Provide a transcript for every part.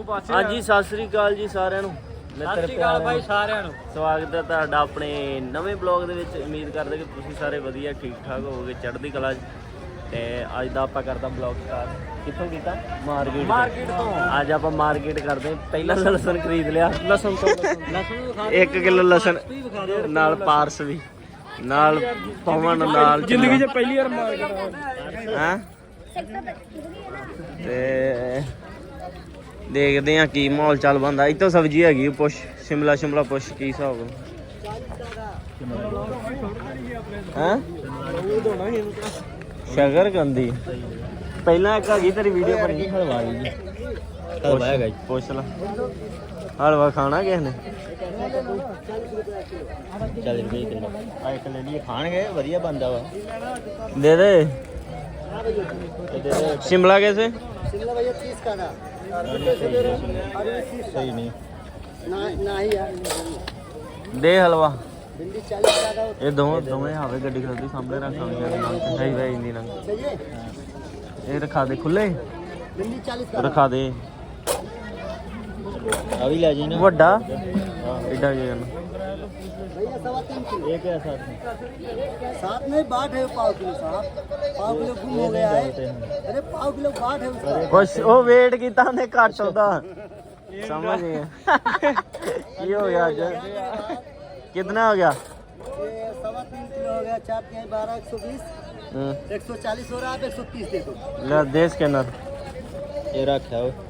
ਤੂੰ ਪਾਸੇ ਹਾਂਜੀ ਸਤਿ ਸ੍ਰੀ ਅਕਾਲ ਜੀ ਸਾਰਿਆਂ ਨੂੰ। ਸਤਿ ਸ਼੍ਰੀ ਅਕਾਲ ਬਾਈ ਸਾਰਿਆਂ ਨੂੰ। ਸਵਾਗਤ ਹੈ ਤੁਹਾਡਾ ਆਪਣੇ ਨਵੇਂ ਬਲੌਗ ਦੇ ਵਿੱਚ। ਉਮੀਦ ਕਰਦੇ ਕਿ ਤੁਸੀਂ ਸਾਰੇ ਵਧੀਆ ਠੀਕ ਠਾਕ ਹੋਵੋਗੇ ਚੜ੍ਹਦੀ ਕਲਾ 'ਚ। ਤੇ ਅੱਜ ਦਾ ਆਪਾਂ ਕਰਦਾ ਬਲੌਗ ਸਟਾਰਟ ਕਿੱਥੋਂ ਕੀਤਾ? ਮਾਰਕੀਟ ਮਾਰਕੀਟ ਤੋਂ। ਅੱਜ ਆਪਾਂ ਮਾਰਕੀਟ ਕਰਦੇ ਹਾਂ। ਪਹਿਲਾਂ ਲਸਣ ਖਰੀਦ ਲਿਆ। ਲਸਣ ਤੋਂ। ਲਸਣ ਵਿਖਾ 1 ਕਿਲੋ ਲਸਣ। ਨਾਲ ਪਾਰਸ ਵੀ। ਨਾਲ ਪਵਨ ਨਾਲ ਜ਼ਿੰਦਗੀ 'ਚ ਪਹਿਲੀ ਵਾਰ ਮਾਰਕੀਟ ਹੈਂ? ਤੇ ਦੇਖਦੇ ਆ ਕੀ ਮਾਹੌਲ ਚੱਲ ਬੰਦਾ ਇੱਥੋਂ ਸਬਜ਼ੀ ਹੈਗੀ ਆ, ਪੁੱਛ ਸ਼ਿਮਲਾ ਸ਼ਿਮਲਾ ਪੁੱਛ ਕੀ ਹਿਸਾਬ ਹੈ ਸ਼ਗਰ ਗੰਦੀ ਪਹਿਲਾਂ ਇੱਕ ਹੈਗੀ ਤੇਰੀ ਵੀਡੀਓ ਬਣੀ ਹਲਵਾ ਦੀ ਹਲਵਾ ਹੈਗਾ ਪੁੱਛ ਲਾ ਹਲਵਾ ਖਾਣਾ ਕਿਸ ਨੇ ਚੱਲ ਰੁਪਏ ਕਿਲੋ ਆ ਇੱਕ ਲੈ ਲਈ ਖਾਣਗੇ ਵਧੀਆ ਬੰਦਾ ਵਾ ਦੇ ਦੇ ਇਹ ਦੇ ਦੇ शिमला कैसे शिमला भैया तीस का था सही नहीं ना ना ही यार दे हलवा भिंडी चालीस का था ਇਹ ਦੋਵੇਂ ਦੋਵੇਂ ਆਵੇ ਗੱਡੀ ਖੜਦੀ ਸਾਹਮਣੇ ਰੱਖ ਸਕਦੇ ਨੇ ਨਾਲ ਸਹੀ ਵੇ ਇੰਦੀ ਰੰਗ चाहिए ਇਹ ਰਖਾ ਦੇ ਖੁੱਲੇ भिंडी चालीस का ਰਖਾ ਦੇ ਆ ਵੀ ਲੈ ਜੀ ਨਾ ਵੱਡਾ ਐਡਾ ਕੀ ਕਰਨਾ एक है साथ में साथ में बाट है पाव किलो साहब। पाव किलो गुम हो गया है। अरे पाव किलो बाट है उसका। कुछ वो वेट किता ने काट अच्छा। होता समझ गए ये हो गया आज। कितना हो गया? सवा तीन किलो हो गया चार के बारह एक सौ बीस। हाँ। एक सौ चालीस हो रहा है एक सौ तीस देखो देश के अंदर ये रखा है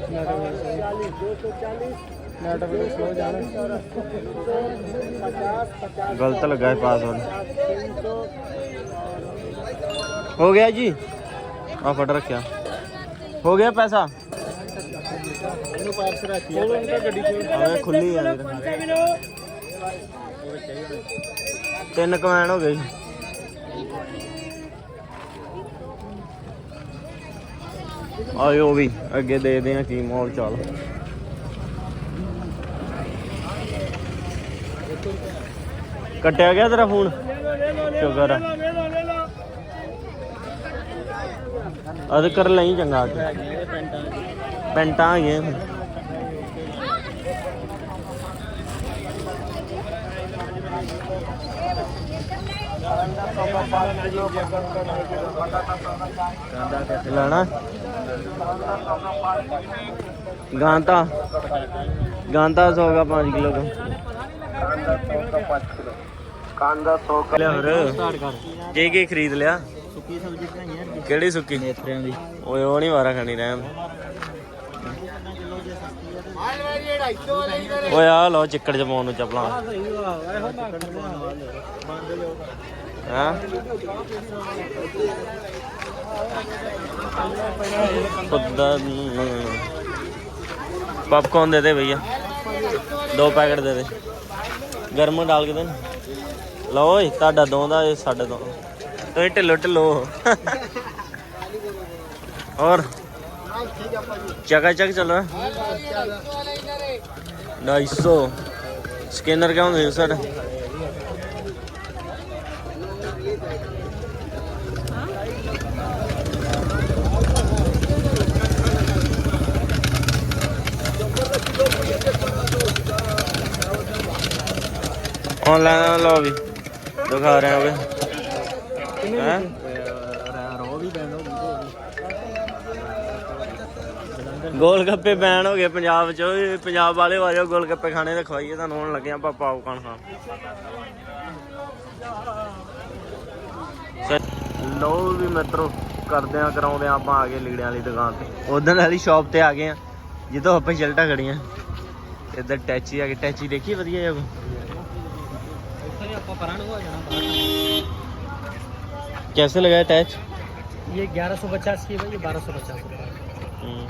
चालीस दो सौ चालीस ਨੈਟ ਵੀਡੀਓ ਸਲੋ ਜਾਣ पचास पचास ਗਲਤ ਲੱਗਾ ਹੈ ਪਾਸਵਰਡ तीन सौ ਹੋ ਗਿਆ ਜੀ ਆ ਫੜ ਰੱਖਿਆ ਹੋ ਗਿਆ ਪੈਸਾ ਇਹਨੂੰ ਪਾਰਸ ਰੱਖੀ ਆ ਉਹਨਾਂ ਗੱਡੀ ਚ ਆਵੇ ਖੁੱਲੀ ਆ ਵੀਰ ਤਿੰਨ ਕਮੈਨ ਹੋ ਗਏ ਆਇਓ ਵੀ, ਅੱਗੇ ਦੇਖਦੇ ਆ ਕੀ ਮਾਹੌਲ ਚੱਲ। ਕੱਟਿਆ ਗਿਆ ਤੇਰਾ ਫੋਨ? ਸ਼ੁਕਰ ਆ। ਅਦ ਕਰ ਲਈ ਚੰਗਾ ਅੱਜ। ਪੈਂਟਾਂ ਆ ਗਈਆਂ ਲੈਣਾ ਗਾਂਤਾ ਗਾਂਤਾ 100 का 5 किलो का ਕਾਂਦਾ 100 का ਲਿਆ ਫਿਰ ਸਟਾਰਟ ਕਰ ਕੀ ਕੀ ਖਰੀਦ ਲਿਆ ਸੁੱਕੀ ਸਬਜ਼ੀ ਬਣਾਈਆਂ ਕਿਹੜੀ ਸੁੱਕੀ ਮੇਥਰਿਆਂ ਦੀ ਓਏ ਉਹ ਨਹੀਂ ਵਾਰਾ ਖਾਣੀ ਰਹਿਣ ਓਏ ਆ ਲਓ ਚਿੱਕੜ ਚ ਪਾਉਣ ਨੂੰ ਚੱਪਲਾਂ ਹਾਂ ਖੁਦਾ पॉपकॉर्न दे दे भैया दो पैकेट दे दे गर्म डाल के दे लो ਓਏ ਤੁਹਾਡਾ ਦੋ ਦਾ ਇਹ ਸਾਡੇ ਦੋ ਤੁਸੀਂ ਢਿੱਲੋ ਢਿੱਲੋ और चका चक चल रहा ढाई सौ स्कैनर क्या ਆਨਲਾਈਨ ਲਓ ਵੀ। ਦਿਖਾ ਰਹੇ ਹੋਗੇ ਹੈ? ਗੋਲ ਗੱਪੇ ਬੈਨ ਹੋ ਗਏ ਪੰਜਾਬ 'ਚ। ਪੰਜਾਬ ਵਾਲੇ ਵਾਜੋ ਗੋਲ ਗੱਪੇ ਖਾਣੇ ਤੇ ਖਵਾਈਏ। ਤੁਹਾਨੂੰ ਹੁਣ ਲੱਗੇ ਆਪਾਂ ਪਾਪਕਾਰਨ ਖਾਣ। ਲੋ ਵੀ ਮਿੱਤਰੋ, ਕਰਦੇ ਆ, ਕਰਾਉਂਦੇ ਆ ਆਪਾਂ ਆ ਗਏ ਲੀੜਿਆਂ ਵਾਲੀ ਦੁਕਾਨ ਤੇ। ਉਦੋਂ ਵਾਲੀ ਸ਼ਾਪ ਤੇ ਆ ਗਏ ਆ। ਜਿੱਦੋਂ ਆਪਾਂ ਚਲਟਾ ਖੜੀਆਂ ਇੱਧਰ ਟੈਚੀ ਆ ਕੇ ਟੈਚੀ ਦੇਖੀ ਵਧੀਆ ਜਿਹਾ कैसे लगाया अटैच ये ग्यारह सौ पचास की भाई ये बारह सौ पचास हम्म।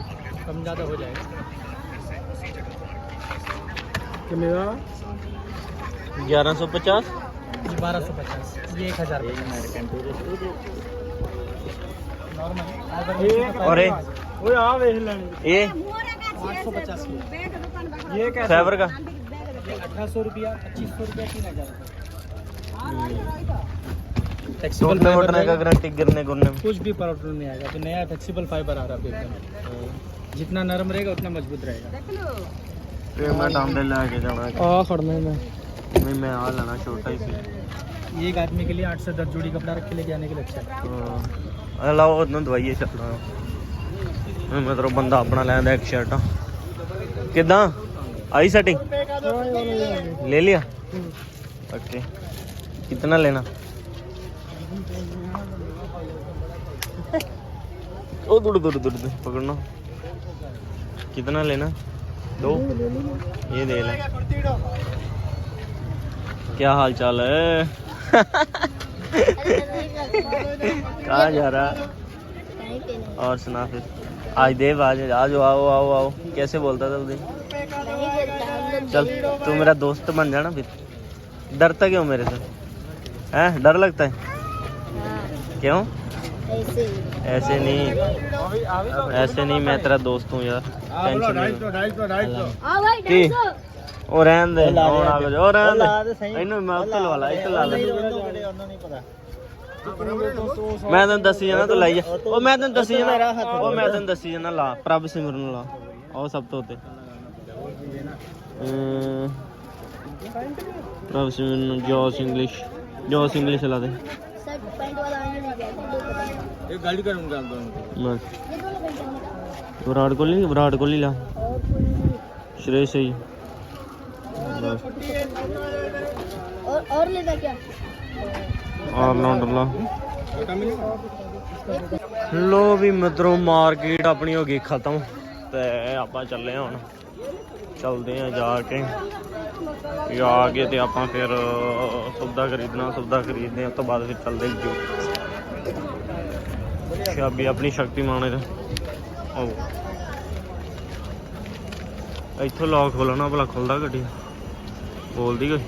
कम ज़्यादा हो जाएगा। मेरा ग्यारह सौ पचास? बारह सौ पचास ये एक हज़ार और ये? ये? सौ पचास ये फेवर का? अठारह सौ रुपया पच्चीस सौ रुपया तीन हजार टूटने वूटने का गारंटी गिरने गुरने में कुछ भी प्रॉब्लम नहीं आएगा तो नया फ्लेक्सिबल फाइबर आ रहा है एकदम जितना नरम रहेगा उतना मजबूत रहेगा पेमेंट हमने लेके जाना है। हाँ खड़ने में नहीं मैं आ लेना छोटा ही सी ये एक आदमी के लिए आठ से दस जोड़ी कपड़ा रख के लेके आने के लिए अच्छा है ਹਾਂ ਲਾਓ ਉਹਨੂੰ ਦਵਾਈਏ ਚੱਲਣਾ ਮਤਲਬ ਬੰਦਾ ਆਪਣਾ ਲੈਂਦਾ ਇੱਕ ਸ਼ਰਟਾਂ ਕਿਦਾਂ ਆਈ ਸੈਟਿੰਗ ले लिया? ओके कितना लेना? ओ, दूर दूर दूर दूर, पकड़ना। कितना लेना? दो। ये दे ले। क्या हाल चाल है? कहा जा रहा? और सुना फिर। आज देव, आज आज आओ आओ आओ। कैसे बोलता था उस दिन? चल तू मेरा दोस्त बन जाना फिर डरता क्यों मेरे से हैं डर लगता है क्यों ऐसे नहीं ऐसे नहीं मैं तेरा दोस्त हूँ यार टेंशन नहीं की ਉਹ ਰਹਿਣ ਦੇ ਹੁਣ ਆ ਗਏ ਉਹ ਰਹਿਣ ਦੇ ਇਹਨੂੰ ਮੈਂ ਉੱਤੇ ਲਵਾ ਲਾ ਇੱਥੇ ਲਾ ਲੈ ਮੈਂ ਤੈਨੂੰ ਦੱਸੀ ਜਾਣਾ ਤੂੰ ਲਾਈ ਜਾ ਉਹ ਮੈਂ ਤੈਨੂੰ ਦੱਸੀ ਜਾਣਾ ਉਹ ਮੈਂ ਤੈਨੂੰ ਦੱਸੀ ਜਾਣਾ ਲਾ ਪ੍ਰਭ ਸਿਮਰਨ ਲਾ ਉਹ ਸਭ ਤੋਂ ਉੱਤੇ ਅਮ, ਪ੍ਰਭ ਸਿਮਰਨ ਜੋਸ ਇੰਗਲਿਸ਼ ਜੋਸ ਇੰਗਲਿਸ਼ ਲਾ ਦੇ एक गाड़ी का उनका ਬਸ ਵਿਰਾਟ ਕੋਹਲੀ ਵਿਰਾਟ ਕੋਹਲੀ ਲਾ श्रेयस है और और लेता क्या ਆਰਲੈਂਡ ਲਾ ਲੋ ਵੀ ਮਿੱਤਰੋ ਮਾਰਕੀਟ ਆਪਣੀ ਹੋ ਗਈ ਖਤਮ ਤੇ ਆਪਾਂ ਚੱਲੇ ਹਾਂ ਹੁਣ ਚਲਦੇ ਆ ਜਾ ਕੇ। ਇਹ ਆ ਗਏ ਤੇ ਆਪਾਂ ਫਿਰ ਸੌਦਾ ਖਰੀਦਣਾ ਸੌਦਾ ਖਰੀਦਦੇ ਆ ਤੋਂ ਬਾਅਦ ਫਿਰ ਚੱਲਦੇ ਜੋ। ਸ਼ਾਬੀ ਆਪਣੀ ਸ਼ਕਤੀ ਮਾਣੇ ਦਾ ਆਓ। ਇੱਥੋਂ ਲੋਕ ਖੋਲਣਾ ਭਲਾ ਖੁੱਲਦਾ ਗੱਡੀ। ਬੋਲਦੀ ਕੋਈ?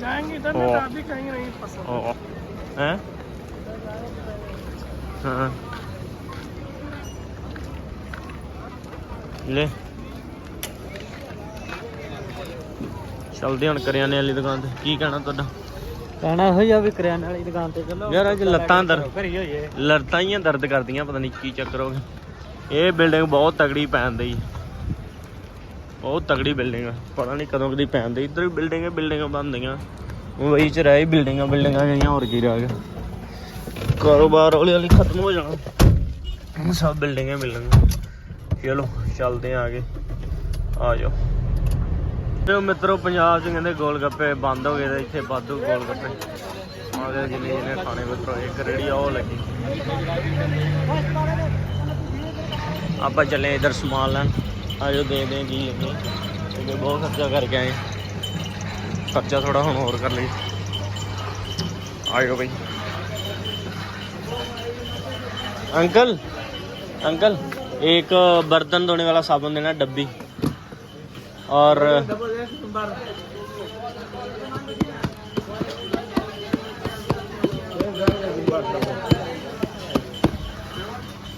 ਜਾਏਂਗੇ ਇਧਰ ਨਾ ਕਾਫੀ ਕਹੀਂ ਨਹੀਂ ਪਸੰਦ ਓ ਹੈ? ਹਾਂ। ਲੈ। ਚਲਦੇ ਹੁਣ ਕਰਿਆਨੇ ਵਾਲੀ ਦੁਕਾਨ ਤੇ। ਕੀ ਕਹਿਣਾ ਤੁਹਾਡਾ? ਕਹਿਣਾ ਇਹੋ ਜਿਹਾ ਵੀ ਕਰਿਆਨੇ ਵਾਲੀ ਦੁਕਾਨ ਤੇ ਚਲੋ। ਯਾਰ ਅੱਜ ਲੱਤਾਂ ਦਰਦ ਘਰੀ ਹੋਈਏ। ਲੱਤਾਂ ਹੀ ਦਰਦ ਕਰਦੀਆਂ ਪਤਾ ਨਹੀਂ ਕੀ ਚੱਕਰ ਹੋ ਗਿਆ। ਇਹ ਬਿਲਡਿੰਗ ਬਹੁਤ ਤਗੜੀ ਪੈਣ ਦੀ ਬਹੁਤ ਤਗੜੀ ਬਿਲਡਿੰਗ ਆ। ਪਤਾ ਨਹੀਂ ਕਦੋਂ ਕਦੀ ਪੈਣ ਦੀ ਇੱਧਰ ਵੀ ਬਿਲਡਿੰਗਾਂ ਬਿਲਡਿੰਗਾਂ ਬਣਦੀਆਂ ਮੁੰਬਈ ਚ ਰਹਿ ਬਿਲਡਿੰਗਾਂ ਬਿਲਡਿੰਗਾਂ ਗਈਆਂ ਹੋਰ ਕੀ ਰਹਿ ਗਿਆ। ਕਾਰੋਬਾਰ ਹੌਲੀ ਹੌਲੀ ਖਤਮ ਹੋ ਜਾਣਾ। ਸਭ ਬਿਲਡਿੰਗਾਂ ਮਿਲਣਗੀਆਂ। ਚਲੋ ਚੱਲਦੇ ਆ ਆਗੇ ਆ ਜਾਓ। ਤੇ ਮਿੱਤਰੋ ਪੰਜਾਬ ਚ ਕਹਿੰਦੇ ਗੋਲ ਗੱਪੇ ਬੰਦ ਹੋ ਗਏ ਤੇ ਇੱਥੇ ਵਾਧੂ ਗੋਲ ਗੱਪੇ ਆ ਗਏ ਜਿੰਨੇ ਜਿਹਨੇ ਖਾਣੇ ਮਿੱਤਰੋ ਇੱਕ ਰੇੜੀ ਉਹ ਲੱਗੀ ਆਪਾਂ ਚੱਲੇ ਇਧਰ ਸਮਾਨ ਲੈਣ ਆਜੋ ਦੇ ਦੇ ਕੀ ਲੱਗੇ ਕਿਉਂਕਿ ਬਹੁਤ ਖਰਚਾ ਕਰਕੇ ਆਏ ਖਰਚਾ ਥੋੜਾ ਹੁਣ ਹੋਰ ਕਰ ਲਈ ਆਇਓ ਬਈ अंकल अंकल एक बर्तन धोने वाला साबुन देना डब्बी और